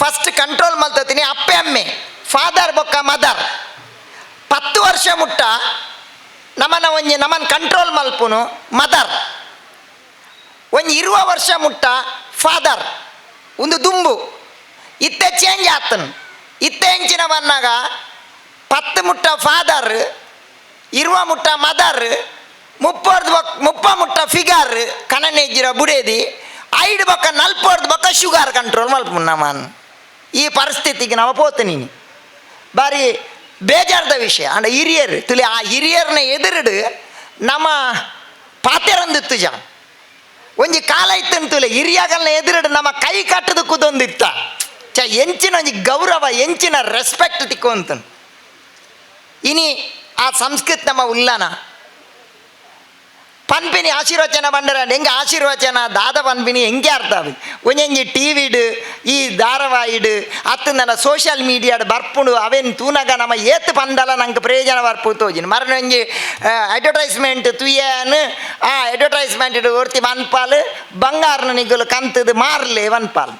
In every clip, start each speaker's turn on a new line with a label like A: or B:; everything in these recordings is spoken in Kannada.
A: ಫಸ್ಟ್ ಕಂಟ್ರೋಲ್ ಮಲ್ತತೀನಿ, ಅಪ್ಪೆ, ಅಮ್ಮೆ ಫಾದರ್ ಬೊಕ್ಕ ಮದರ್ ಪತ್ತು ವರ್ಷ ಮುಟ್ಟ ನಮ್ಮನ ಒಂಜಿ ನಮನ್ ಕಂಟ್ರೋಲ್ ಮಲ್ಪುನು ಮದರ್ ಒಂಜಿ ಇರುವ ವರ್ಷ ಮುಟ್ಟ ಫಾದರ್ ಒಂದು ದುಂಬು. ಇತ್ತೆ ಚೇಂಜ್ ಆತನು. ಇತ್ತೆ ಹೆಂಚಿನ ಬಂದಾಗ ಪತ್ತು ಮುಟ್ಟ ಫಾದರ್ ಇರುವ ಮುಟ್ಟ ಮದರ್ ಮುಪ್ಪರ್ದು ಬೊಕ್, ಮುಪ್ಪ ಮುಟ್ಟ ಫಿಗರ್ ಕನನೆಜ್ಜಿರ ಬುಡೇದಿ ಐಡ್ ಬೊಕ್ಕ, ನಲ್ಪೋರ್ದು ಬೊಕ್ಕ ಶುಗರ್ ಕಂಟ್ರೋಲ್ ಮಲ್ಪುನ್ ನಮ್ಮನ್ ಈ ಪರಿಸ್ಥಿತಿಗೆ ನಾವು ಪೋತೀನಿ ಬಾರಿ ಬೇಜಾರ್ದ ವಿಷಯ. ಅಂಡ ಹಿರಿಯರು ತುಲಿ ಆ ಹಿರಿಯರ್ನ ಎದುರಿಡು ನಮ್ಮ ಪಾತೆರಂದಿತ್ತು ಜಾ ಒಂಜಿ ಕಾಲ ಇತ್ತಂತ ತುಲೆ ಹಿರಿಯಾಗಲ್ನ ಎದುರಿಡು ನಮ್ಮ ಕೈ ಕಟ್ಟದ ಕುದೊಂದಿತ್ತ. ಚ, ಎಂಚಿನ ಒಂಜಿ ಗೌರವ, ಎಂಚಿನ ರೆಸ್ಪೆಕ್ಟ್ ತಿಕ್ಕೊಂತನು ಇನಿ ಆ ಸಂಸ್ಕೃತ ನಮ್ಮ ಉಲ್ಲನ ಆಶೀರ್ವಚನ ಬಂಡರ ಹೆಂಗೆ ಆಶೀರ್ವಚನ ದಾದ ಪನ್ಪಿನಿ ಹೆಂಗೆ ಅರ್ಥ ಅದು ಒಂಜೊಂಜಿ ಟಿ ವಿಡು ಈ ಧಾರಾವಾಹಿಡು ಅತ್ತ ನನ್ನ ಸೋಷಿಯಲ್ ಮೀಡಿಯಾಡ್ ಬರ್ಪುಂಡು ಅವೇನು ತೂನಗ ನಮ್ಮ ಏತ್ ಪಂದಲ ನಂಗೆ ಪ್ರಯೋಜನ ಬರ್ಪು ತೋಜಿನ ಮರನ ಒಂಜಿ ಅಡ್ವರ್ಟೈಸ್ಮೆಂಟ್ ತುಯ್ಯನು ಆ ಅಡ್ವರ್ಟೈಸ್ಮೆಂಟ್ ಒರ್ತಿ ವನ್ಪಾಲ್ ಬಂಗಾರನ ನಿಗಲು ಕಂತದು ಮಾರ್ಲೆ ವನ್ಪಾಲ್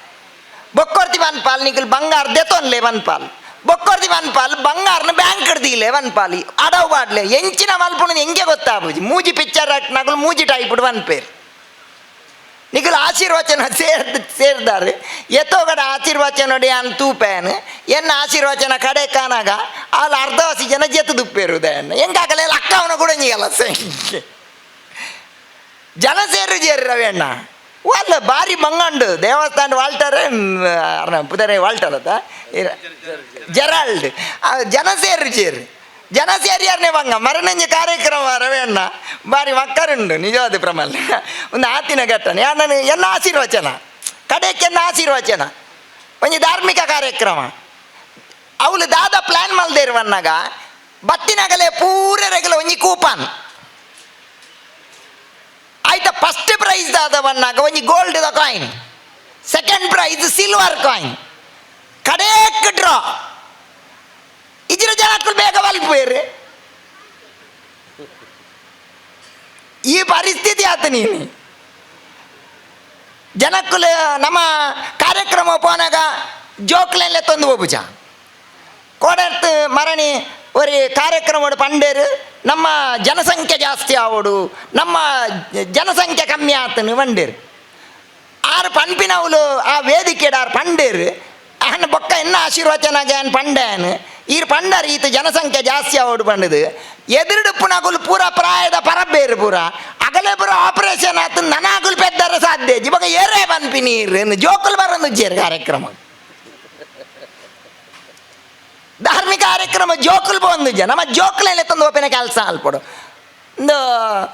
A: ಬೊಕ್ಕೊರ್ತಿ ಮನ್ಪಾಲ್ ನಿಗಲು ಬಂಗಾರ ದೆತೊನ್ಲೆ ವನ್ಪಾಲ್ ಬೊಕ್ಕೊರ್ತಿ ವನ್ಪಾಲ್ ಬಂಗಾರನ ಬ್ಯಾಂಕ್ ಹಿಡ್ದಿಲೆ ವನ್ಪಾಲಿ ಅಡವು ಬಾಡ್ಲೆ ಎಂಚಿನ ಮಲ್ಪುಣ ಹೆಂಗೆ ಗೊತ್ತಾಬುಜಿ ಮೂಜಿ ಪಿಕ್ಚರ್ ನಗುಲು ಮೂಜಿ ಟೈಪುಡು ವನ್ ಪೇರ್ ನಿಗುಲು ಆಶೀರ್ವಚನ ಸೇರ್ ಸೇರಿದಾರೆ ಎತ್ತೋಗಡ ಆಶೀರ್ವಚನ ಅನ್ ತೂಪೇನು ಎನ್ನ ಆಶೀರ್ವಚನ ಕಡೆ ಕಾನಾಗ ಅಲ್ಲಿ ಅರ್ಧವಾಸಿ ಜನ ಜೆತ್ತು ದುಪ್ಪೇರು ದಯನ್ನ ಹೆಂಗಾಗಲ್ಲ ಅಕ್ಕ ಅವನ ಕೂಡ ಹಿಂಗಲ್ಲ ಸೆ ಜನ ಸೇರು ಜೇರಿ ರವಿಯಣ್ಣ ಬಾರಿ ಮಂಗಂಡು ದೇವಸ್ಥಾನ ವಾಲ್ಟರ್ ಪುದರೆ ವಾಲ್ಟರ್ ಅದ ಜೆರಾಲ್ಡ್. ಜನ ಸೇರಿ ಜೇರಿ ಜನ ಸೇರಿಯಾರನೇ ಬಂಗ ಮರಣಂಜ ಕಾರ್ಯಕ್ರಮ ರವೇಣ್ಣ ಬಾರಿ ಮಕ್ಕರುಂಡು ನಿಜವಾದ ಪ್ರಮಾಣ. ಒಂದು ಆತಿನ ಘಟನೆ. ನಾನು ಎನ್ನ ಆಶೀರ್ವಚನ. ಕಡೆಕ್ಕೆ ಎನ್ನ ಆಶೀರ್ವಚನ. ಒಂದು ಧಾರ್ಮಿಕ ಕಾರ್ಯಕ್ರಮ. ಅವಳು ದಾದ ಪ್ಲ್ಯಾನ್ ಮಲ್ದೇರ್ವನ್ನಾಗ ಬತ್ತಿನಾಗಲೇ ಪೂರ ರೆಗಲ ಒಂಜಿ ಕೂಪನ್. ಆಯ್ತಾ ಫಸ್ಟ್ ಪ್ರೈಸ್ ದಾದವನ್ನಾಗ ಒಂಜಿ gold the coin second prize silver coin ಕಡೇಕ್ draw ಇದ್ರ ಜನಕ್ಕೂ ಬೇಗ ಬಲ್ಪೇರು ಈ ಪರಿಸ್ಥಿತಿ ಆತ ನೀನು. ಜನಕ್ಕೂ ನಮ್ಮ ಕಾರ್ಯಕ್ರಮ ಪೋನಾಗ ಜೋಕ್ಲೆಲ್ಲ ತಂದು ಹೋಗುಜ ಕೋಡತ್ ಮರಣಿ ஒரு ಕಾರ್ಯಕ್ರಮ ಪಂಡೇರು. ನಮ್ಮ ಜನಸಂಖ್ಯೆ ಜಾಸ್ತಿ ಆವಡು. ನಮ್ಮ ಜನಸಂಖ್ಯೆ ಕಮ್ಮಿ ಆತನು ಪಂಡೇರು. ಆರು ಪನ್ಪಿನವುಲು ಆ ವೇದಿಕೆಡ್ ಆರು ಪಂಡೇರು. ಅಹನ ಬೊಕ್ಕ ಇನ್ನ ಆಶೀರ್ವಚನ ಜಾನ್ ಪಂಡೇನು ಈ ಪಂಡರ್ ಈತ ಜನಸಂಖ್ಯೆ ಜಾಸ್ತಿ ಆವಡು ಪಂಡದು. ಎದುರುಡು ಪುನಗುಲು ಪೂರ ಪ್ರಾಯದ ಪರಬೇರು ಪೂರ. ಅಗಲೇ ಪೂರ ಆಪರೇಷನ್ ಆತು ನನಾಗುಲು ಪೆದ್ದರ ಸಾಧ್ಯ. ಇವಾಗ ಏರೇ ಪನ್ಪಿ ನೀರು ಜೋಕುಲು ಬರೋದು ಕಾರ್ಯಕ್ರಮ. ಧಾರ್ಮಿಕ ಕಾರ್ಯಕ್ರಮ ಜೋಕುಲು ಬಂದು ನಮ್ಮ ಜೋಕುಲಲ್ಲಿ ತಂದು ಒಪ್ಪಿನ ಕೆಲಸ ಅಲ್ಪಡು. ಒಂದು